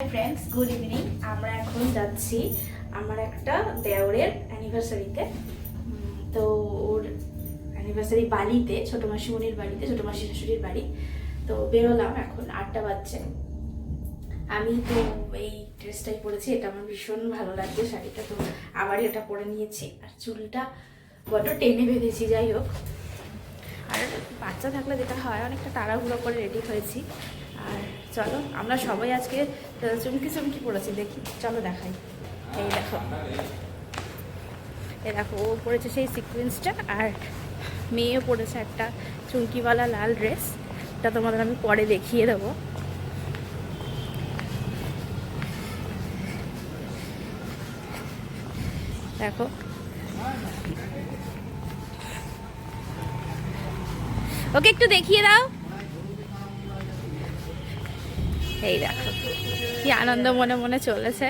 Friends good evening আমরা এখন যাচ্ছি আমার একটা দেওরের অ্যানিভার্সারিতে তো ওর অ্যানিভার্সারি বাড়িতে, ছোটো মাসিমণির বাড়িতে, ছোটো মাসি শাশুড়ির বাড়ি। তো বেরোলাম এখন, আটটা বাজছে। আমি তো এই ড্রেসটাই পরেছি, এটা আমার ভীষণ ভালো লাগছে, শাড়িটা তো আবারই এটা পরে নিয়েছি। আর চুলটা বড্ড টেনে বেঁধেছি, যাই হোক। আর বাচ্চা থাকলে যেটা হয়, অনেকটা তাড়াহুড়ো করে রেডি হয়েছি। আর চলো, আমরা সবাই আজকে চুমকি চুমকি পড়েছি, দেখি, চলো দেখাই। এই দেখো। এই দেখো, ও পড়েছে সেই সিকুয়েন্সটা আর মেয়েও পড়েছে একটা চুমকিওয়ালা লাল ড্রেস এটা তোমাদের আমি পরে দেখিয়ে দেবো। দেখো। ওকে একটু দেখিয়ে দাও। এই দেখো কি আনন্দ মনে মনে চলেছে।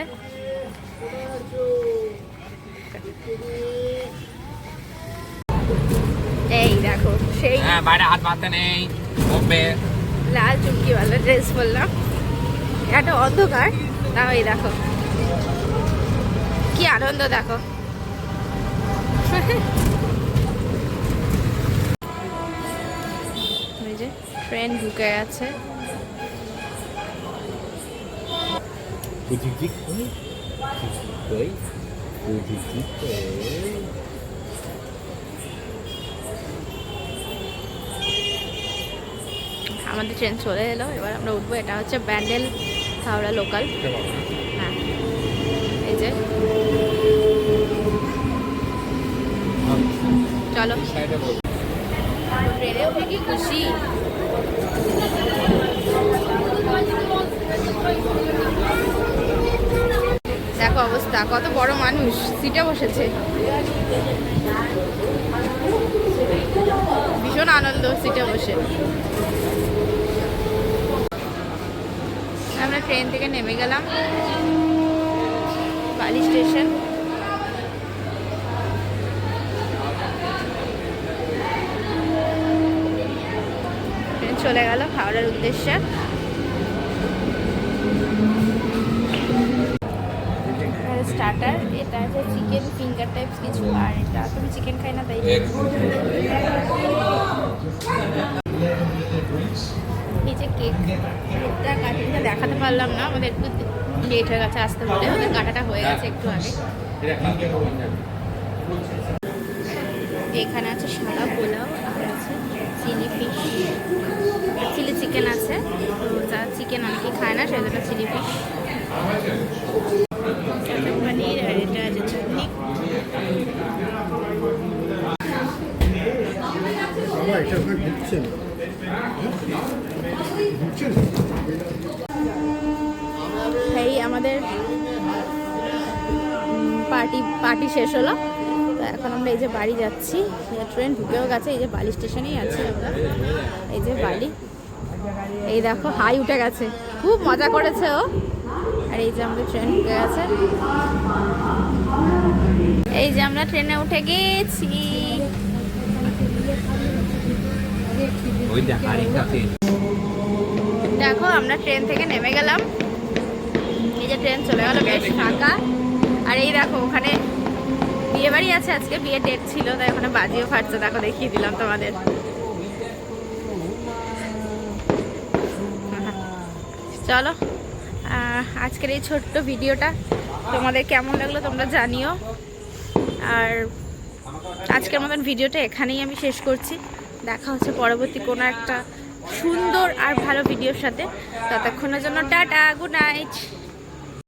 এই দেখো সেই হ্যাঁ বাইরে হাত মারতে নেই লাল চুমকিওয়ালা ড্রেস পরলাম একটা অন্ধকার তাও এই দেখো। কি আনন্দ দেখো। ট্রেন ঢুকে গেছে। কই কুচিচিক কই আমাদের ট্রেন চলে এলো, এবার আমরা উঠবো। এটা হচ্ছে ব্যান্ডেল হাওড়া লোকাল হ্যাঁ। এই যে। চলো। ট্রেনে উঠে কি খুশি? দেখো অবস্থা, কত বড় মানুষ, সিটে বসেছে। ভীষণ আনন্দ সিটে বসে। আমরা ট্রেন থেকে নেমে গেলাম। বালি স্টেশন। ট্রেন চলে গেল হাওড়ার উদ্দেশ্যে। স্টার্টার এটা আছে চিকেন ফিঙ্গার টাইপস কিছু আর এটা তুমি চিকেন খাই না তাই এই যে কেক কেকটা কাটিংটা দেখাতে পারলাম না আমাদের একটু লেট হয়ে গেছে আসতে বলে ওদের কাটাটা হয়ে গেছে একটু আগে। এখানে আছে সাদা পোলাও আর আছে চিলি ফিশ চিলি চিকেন আছে তো যা চিকেন অনেকেই খায় না সেজন্য চিলি ফিশ পনির আর এটা আছে চাটনি বাবা এই আমাদের পার্টি পার্টি শেষ হলো। এখন আমরা এই যে বাড়ি যাচ্ছি। ট্রেন ঢুকেও গেছে, এই যে বালি স্টেশনেই আছি আমরা। এই যে বালি। এই দেখো, হাই উঠে গেছে। খুব মজা করেছে ও। আর এই যে আমাদের ট্রেন ঢুকে গেছে। এই যে আমরা ট্রেনে উঠে গেছি। দেখ আমরা ট্রেন থেকে নেমে গেলাম। এই যে ট্রেন চলে গেল, বেশ ফাঁকা। আর এই দেখো, ওখানে বিয়ে বাড়ি আছে, আজকে বিয়ে ডেট ছিল, তাই ওখানে বাজিও ফাটছে। দেখো, দেখিয়ে দিলাম তোমাদের। চলো আজকের এই ছোট্ট ভিডিওটা তোমাদের কেমন লাগল তোমরা জানিও। আর আজকের মতন ভিডিওটা এখানেই আমি শেষ করছি। দেখা হচ্ছে পরবর্তী কোনো একটা সুন্দর আর ভালো ভিডিওর সাথে। ততক্ষণের জন্য টাটা, গুড নাইট।